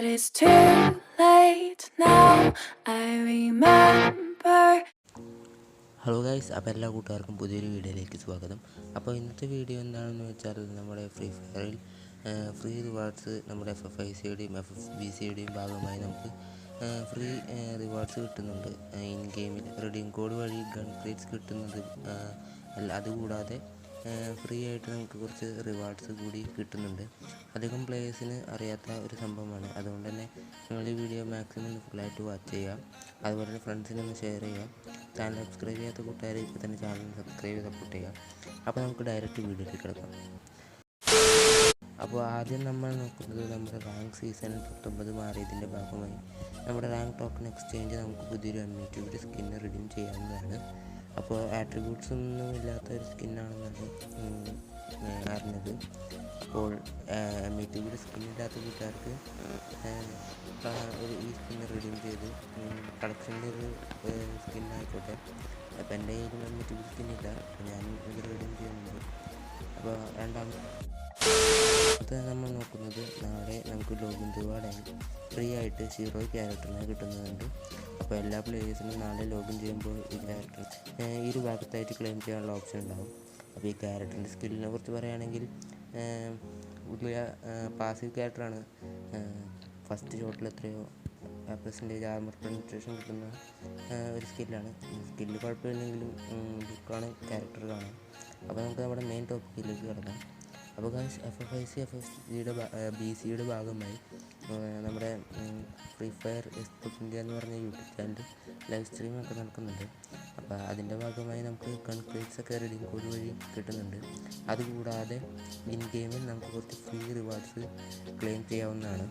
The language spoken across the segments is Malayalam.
But it's too late now. I remember. Hello guys അപ്പോൾ എല്ലാ കൂട്ടുകാർക്കും പുതിയൊരു വീഡിയോയിലേക്ക് സ്വാഗതം അപ്പോൾ ഇന്നത്തെ വീഡിയോ എന്താണെന്ന് വെച്ചാൽ നമ്മുടെ ഫ്രീ ഫയറിൽ ഫ്രീ റിവാർഡ്സ് നമ്മുടെ എഫ് എഫ് ഐ സിയുടെയും എഫ് എഫ് ബി സിയുടെയും ഭാഗമായി നമുക്ക് ഫ്രീ റിവാർഡ്സ് കിട്ടുന്നുണ്ട് ഇൻ ഗെയിമിൽ റെഡീം കോഡ് വഴി ഗൺ ക്രീറ്റ്സ് കിട്ടുന്നത് അതുകൂടാതെ ഫ്രീ ആയിട്ട് നമുക്ക് കുറച്ച് റിവാർഡ്സ് കൂടി കിട്ടുന്നുണ്ട്. അധികം പ്ലേയേഴ്സിന് അറിയാത്ത ഒരു സംഭവമാണ്. അതുകൊണ്ട് തന്നെ നിങ്ങൾ ഈ വീഡിയോ മാക്സിമം ഫുള്ളായിട്ട് വാച്ച് ചെയ്യുക. അതുപോലെ തന്നെ ഫ്രണ്ട്സിനൊന്ന് ഷെയർ ചെയ്യുക. ചാനൽ സബ്സ്ക്രൈബ് ചെയ്യാത്ത കൂട്ടുകാർ ഇപ്പോൾ തന്നെ ചാനൽ സബ്സ്ക്രൈബ് ചെയ്ത് സപ്പോർട്ട് ചെയ്യുക. അപ്പോൾ നമുക്ക് ഡയറക്റ്റ് വീഡിയോയിലേക്ക് കിടക്കാം. അപ്പോൾ ആദ്യം നമ്മൾ നോക്കുന്നത് നമ്മുടെ റാങ്ക് സീസൺ പത്തൊമ്പത് മാറിയതിന്റെ ഭാഗമായി. നമ്മുടെ റാങ്ക് ടോക്കൺ എക്സ്ചേഞ്ച് നമുക്ക് പുതിയൊരു ടിയുടെ സ്കിന്ന് റിഡീം ചെയ്യാവുന്നതാണ്. അപ്പോൾ ആട്രിബ്യൂട്ട്സ് ഒന്നും ഇല്ലാത്ത ഒരു സ്കിന്നാണെന്നാണ് അറിഞ്ഞത്. അപ്പോൾ എം സ്കിൻ ഇല്ലാത്ത കൂട്ടുകാർക്ക് ഒരു ഈ സ്കിന്ന് റിഡീം ചെയ്ത് കളക്ഷന്റെ ഒരു സ്കിന്നായിക്കോട്ടെ അപ്പോൾ എന്റെ കയ്യിലും എം സ്കിന്നില്ല ഞാൻ ഇത് റിഡീം ചെയ്യുന്നുണ്ട്. അപ്പോൾ രണ്ടാമത്തെ നമ്മൾ നോക്കുന്നത് നാളെ നമുക്ക് ലോഗിൻ റിവാർഡായി ഫ്രീ ആയിട്ട് സീറോ ക്യാരക്ടറിനെ കിട്ടുന്നുണ്ട് അപ്പോൾ എല്ലാ പ്ലേയേഴ്സിനും നാളെ ലോഗിൻ ചെയ്യുമ്പോൾ ഈ ക്യാരക്ടർ ഈ ഒരു ഭാഗത്തായിട്ട് ക്ലെയിം ചെയ്യാനുള്ള ഓപ്ഷൻ ഉണ്ടാകും അപ്പോൾ ഈ ക്യാരക്ടറിന്റെ സ്കില്ലിനെ കുറിച്ച് പറയുകയാണെങ്കിൽ വലിയ പാസീവ് ക്യാരക്ടറാണ് ഫസ്റ്റ് ഷോട്ടിൽ എത്രയോ പെർസെന്റേജ് ആർമർ പെനിട്രേഷൻ കിട്ടുന്ന ഒരു സ്കില്ലാണ് സ്കില്ല് കുഴപ്പമില്ലെങ്കിലും ബുക്കാണ് ക്യാരക്ടർ കാണാം. അപ്പോൾ നമുക്ക് നമ്മുടെ മെയിൻ ടോപ്പിക്കിലേക്ക് കിടക്കാം. Guys F F I C F F സിയുടെ ബി സിയുടെ ഭാഗമായി നമ്മുടെ ഫ്രീ ഫയർ എക്സ്പോർട്ട് ഇന്ത്യ എന്ന് പറഞ്ഞ യൂട്യൂബ് ചാനൽ ലൈവ് സ്ട്രീമൊക്കെ നടക്കുന്നുണ്ട്. അപ്പോൾ അതിന്റെ ഭാഗമായി നമുക്ക് കൺക്രീറ്റ്സ് ഒക്കെ റെഡി കോഡ് വഴി കിട്ടുന്നുണ്ട്. അതുകൂടാതെ ഇൻ ഗെയിമിൽ നമുക്ക് കുറച്ച് ഫ്രീ റിവാർഡ്സ് ക്ലെയിം ചെയ്യാവുന്നതാണ്.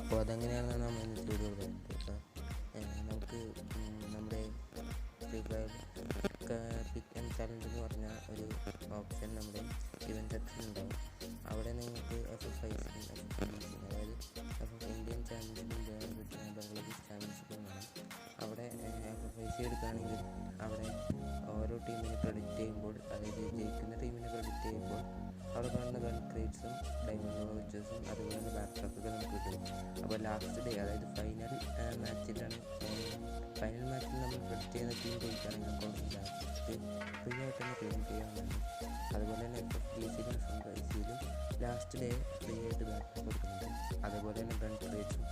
അപ്പോൾ അതെങ്ങനെയാണെന്നാണ് നമ്മൾ ഇന്ന് ചെയ്ത് കൊടുക്കുന്നത് നമുക്ക് നമ്മുടെ ഫ്രീ ഫയർ ചലഞ്ച് ഓപ്ഷൻ നമ്മുടെ ഇവന്റ് സെക്ഷൻ ഉണ്ടാവും അവിടെ നിങ്ങൾക്ക് എഫ് എഫ് ഐ അതായത് F F Indian championship Bangladesh championship കാണാം അവിടെ എഫ് എഫ് ഐ സി എടുക്കുകയാണെങ്കിൽ അവിടെ ഓരോ ടീമിനെ ക്രെഡിറ്റ് ചെയ്യുമ്പോൾ അതായത് ജയിക്കുന്ന ടീമിനെ ക്രെഡിറ്റ് ചെയ്യുമ്പോൾ അവിടെ കാണുന്ന ഗൺ ക്രേറ്റ്സും ഡയമണ്ട് വോച്ചേഴ്സും അതുപോലെ തന്നെ ബാക്ക്ട്രാക്കൊക്കെ നമുക്ക് കിട്ടും. അപ്പോൾ ലാസ്റ്റ് ഡേ അതായത് ഫൈനൽ മാച്ചിലാണ് ഫൈനൽ മാച്ചിൽ നമ്മൾ ക്രെഡിറ്റ് ചെയ്യുന്ന ടീം ജയിക്കുകയാണെങ്കിൽ നമുക്ക് ലാസ്റ്റ് ഫ്രീ ആയിട്ട് തന്നെ ക്ലെയിം ചെയ്യാവുന്നതാണ്. അതുപോലെ തന്നെ ഇപ്പോൾ പി സിയിലും സിയിലും ലാസ്റ്റ് ഡേ ഫ്രീ ആയിട്ട് ബാക്ക് കൊടുക്കുന്നുണ്ട് അതുപോലെ തന്നെ ബ്രണ്ട് റേറ്റും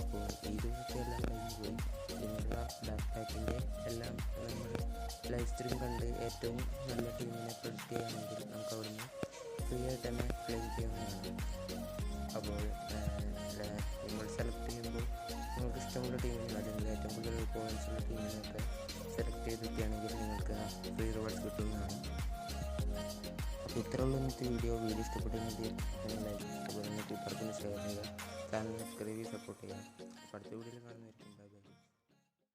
അപ്പോൾ ഇതൊക്കെ എല്ലാം കഴിഞ്ഞ് പോയി ഇതിനുള്ള ബാക്ക് പാക്കിന്റെ എല്ലാം നമ്മൾ ലൈവ് സ്ട്രീം കണ്ട് ഏറ്റവും നല്ല ടീമിനെ പ്രൊഡക്റ്റ് ചെയ്യുകയാണെങ്കിൽ നമുക്ക് അവിടുന്ന് ഫ്രീ ആയിട്ട് തന്നെ ക്ലെയിം ചെയ്യാവുന്നതാണ് അപ്പോൾ നിങ്ങൾ സെലക്ട് ചെയ്യുമ്പോൾ നിങ്ങൾക്ക് ഇഷ്ടമുള്ള ടീമുകൾ അല്ലെങ്കിൽ ഏറ്റവും കൂടുതൽ പോയിൻസ് ഉള്ള ടീമിനെയൊക്കെ ചെയ്തിട്ടാണെങ്കിൽ നിങ്ങൾക്ക് ഫ്രീ റിവാർഡ് കിട്ടുന്നതാണ്. അപ്പോൾ ഇത്രയുള്ള ഇന്നത്തെ വീഡിയോ വീഡിയോ ഇഷ്ടപ്പെട്ടെങ്കിൽ ലൈക്ക് ഇഷ്ടപ്പെടുന്ന കൂട്ടുകാർക്കൊന്ന് ഷെയർ ചെയ്യുക. ചാനൽ സബ്സ്ക്രൈബ് ചെയ്ത് സപ്പോർട്ട് ചെയ്യുക. അടുത്ത വീഡിയോയിൽ കാണുന്നതായിരിക്കും.